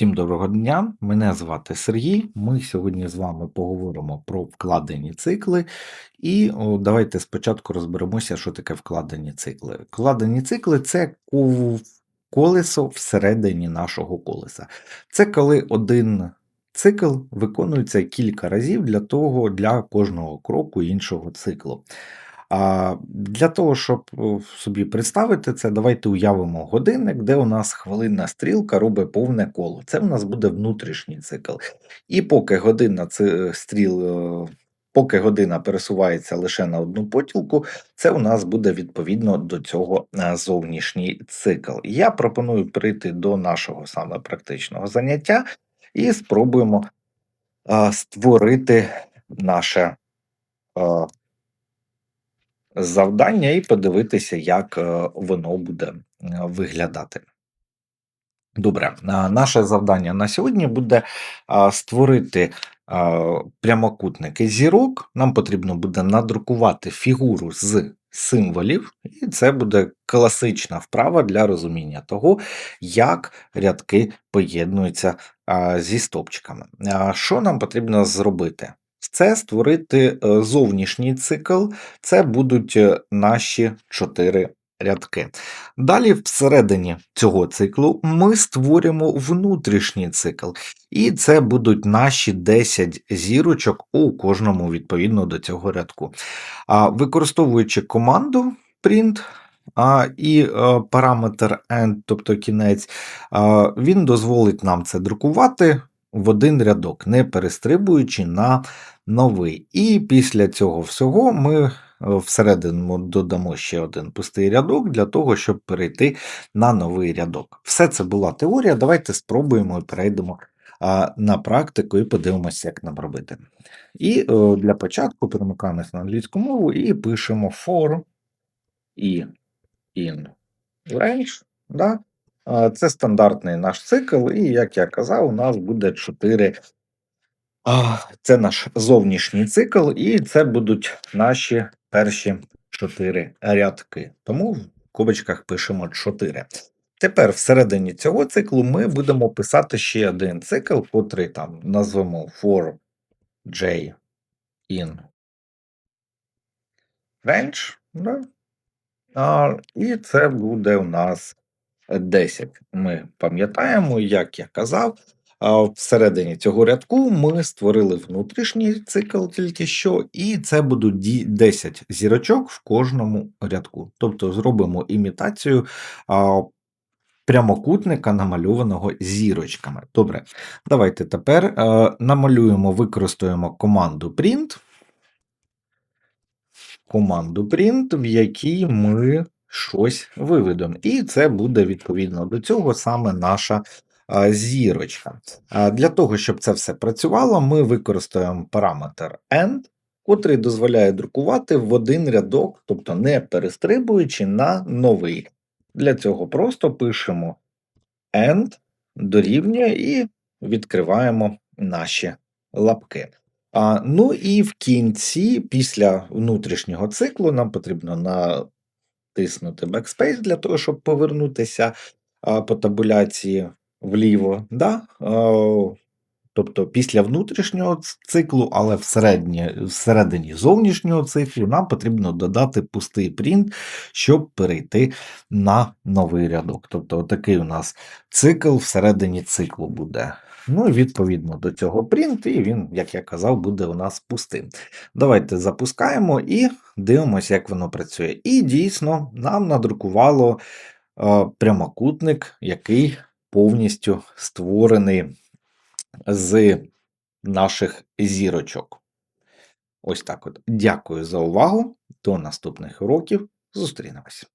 Всім доброго дня, мене звати Сергій. Ми сьогодні з вами поговоримо про вкладені цикли. І о, давайте спочатку розберемося, що таке вкладені цикли. Вкладені цикли це колесо всередині нашого колеса. Це коли один цикл виконується кілька разів для того, для кожного кроку іншого циклу. А для того, щоб собі представити це, давайте уявимо годинник, де у нас хвилинна стрілка робить повне коло. Це у нас буде внутрішній цикл. І поки година ци- стріл, е, поки година пересувається лише на одну поділку, це у нас буде відповідно до цього е, зовнішній цикл. Я пропоную прийти до нашого саме практичного заняття і спробуємо створити наше. Завдання і подивитися, як е, воно буде е, виглядати. Добре, наше завдання на сьогодні буде створити прямокутники зірок. Нам потрібно буде надрукувати фігуру з символів, і це буде класична вправа для розуміння того, як рядки поєднуються зі стопчиками. Що нам потрібно зробити? Це створити е, зовнішній цикл, це будуть е, наші чотири рядки. Далі, всередині цього циклу, ми створюємо внутрішній цикл, і це будуть наші 10 зірочок у кожному відповідно до цього рядку. А використовуючи команду print а, і е, параметр end, тобто кінець, а, він дозволить нам це друкувати в один рядок, не перестрибуючи на новий. І після цього всього ми е, всередину додамо ще один пустий рядок для того, щоб перейти на новий рядок. Все це була теорія. Давайте спробуємо і перейдемо на практику і подивимося, як нам робити. І е, для початку перемикаємося на англійську мову і пишемо for і in range. Да? Це стандартний наш цикл, і як я казав, у нас буде 4 Це наш зовнішній цикл, і це будуть наші перші чотири рядки. Тому в кубочках пишемо 4. Тепер всередині цього циклу ми будемо писати ще один цикл, котрий там назвемо for j in range. Да? А, і це буде у нас 10. Ми пам'ятаємо, як я казав, всередині цього рядку ми створили внутрішній цикл тільки що, і це будуть 10 зірочок в кожному рядку. Тобто зробимо імітацію прямокутника, намальованого зірочками. Добре, давайте тепер е, намалюємо, використаємо команду print. Команду print, в якій ми щось виведемо. І це буде відповідно до цього саме наша зірочка. Для того, щоб це все працювало, ми використаємо параметр end, котрий дозволяє друкувати в один рядок, тобто не перестрибуючи на новий. Для цього просто пишемо end дорівнює і відкриваємо наші лапки. А, ну і в кінці, після внутрішнього циклу, нам потрібно натиснути Backspace для того, щоб повернутися по табуляції вліво. Да? Тобто після внутрішнього циклу, але всередині, всередині зовнішнього циклу нам потрібно додати пустий принт, щоб перейти на новий рядок. Тобто, такий у нас цикл всередині циклу буде. Ну і відповідно до цього принт, і він, як я казав, буде у нас пустим. Давайте запускаємо і дивимося, як воно працює. І дійсно нам надрукувало е, прямокутник, який повністю створений з наших зірочок. Ось так от. Дякую за увагу. До наступних уроків. Зустрінемось.